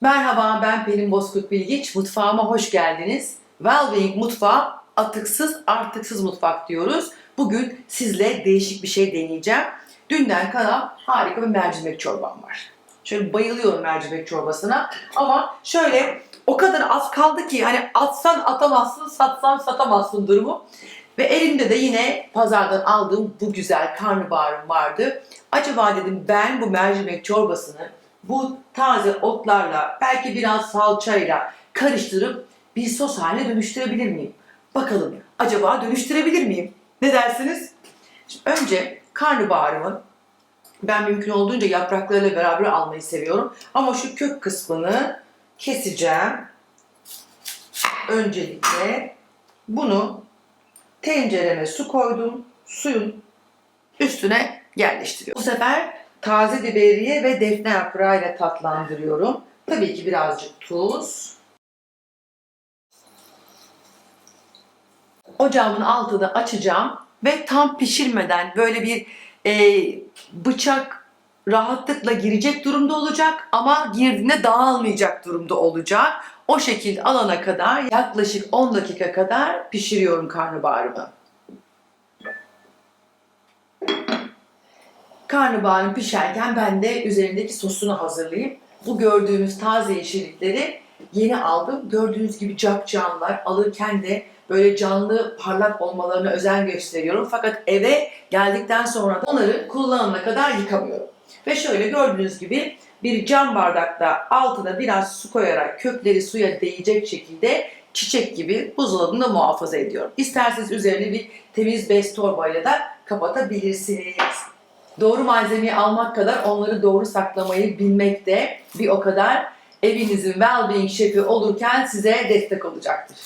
Merhaba ben Pelin Bozkurt Bilgiç. Mutfağıma hoş geldiniz. Wellbeing mutfağı atıksız artıksız mutfak diyoruz. Bugün sizle değişik bir şey deneyeceğim. Dünden kalan harika bir mercimek çorbam var. Şöyle bayılıyorum mercimek çorbasına. Ama şöyle o kadar az kaldı ki hani atsan atamazsın, satsan satamazsın durumu. Ve elimde de yine pazardan aldığım bu güzel karnabaharım vardı. Acaba dedim ben bu mercimek çorbasını bu taze otlarla belki biraz salçayla karıştırıp bir sos haline dönüştürebilir miyim? Bakalım acaba dönüştürebilir miyim? Ne dersiniz? Şimdi önce karnabaharımı ben mümkün olduğunca yapraklarıyla beraber almayı seviyorum. Ama şu kök kısmını keseceğim. Öncelikle bunu tencereme su koydum. Suyun üstüne yerleştiriyorum. Bu sefer taze biberiye ve defne yaprağıyla tatlandırıyorum. Tabii ki birazcık tuz. Ocağımın altını açacağım ve tam pişirmeden böyle bir e, bıçak rahatlıkla girecek durumda olacak ama girdiğinde dağılmayacak durumda olacak. O şekilde alana kadar yaklaşık 10 dakika kadar pişiriyorum karnabaharımı. Karnabaharın pişerken ben de üzerindeki sosunu hazırlayayım. Bu gördüğümüz taze yeşillikleri yeni aldım. Gördüğünüz gibi capcanlar alırken de böyle canlı parlak olmalarına özen gösteriyorum. Fakat eve geldikten sonra da onları kullanana kadar yıkamıyorum. Ve şöyle gördüğünüz gibi bir cam bardakta altına biraz su koyarak kökleri suya değecek şekilde çiçek gibi buzdolabında muhafaza ediyorum. İsterseniz üzerine bir temiz bez torbayla da kapatabilirsiniz. Doğru malzemeyi almak kadar onları doğru saklamayı bilmek de bir o kadar evinizin well-being şefi olurken size destek olacaktır.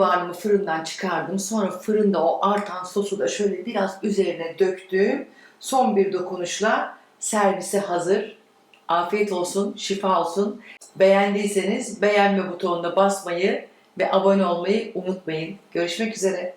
Karnabaharımı fırından çıkardım. Sonra fırında o artan sosu da şöyle biraz üzerine döktüm. Son bir dokunuşla servise hazır. Afiyet olsun, şifa olsun. Beğendiyseniz beğenme butonuna basmayı ve abone olmayı unutmayın. Görüşmek üzere.